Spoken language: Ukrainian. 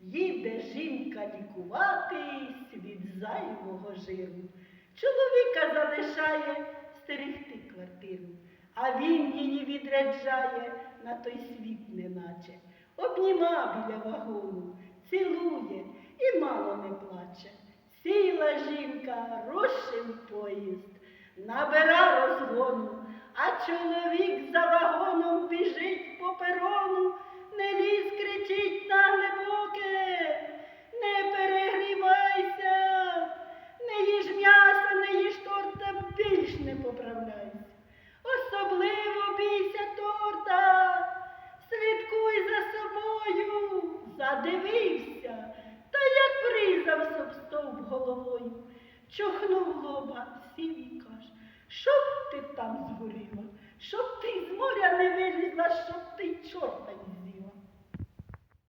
Їде жінка лікуватись від зайвого жиру. Чоловіка залишає стерегти квартиру, а він її відряджає на той світ неначе. Обніма біля вагону, цілує і мало не плаче. Сіла жінка, розшив поїзд, набира розгону, а чоловік за вагоном не. Особливо бійся торта, слідкуй за собою, задивився, та як призав соб стовп головою, чохнув лоба, сів і каже, щоб ти там згоріла, щоб ти з моря не вилізла, щоб ти й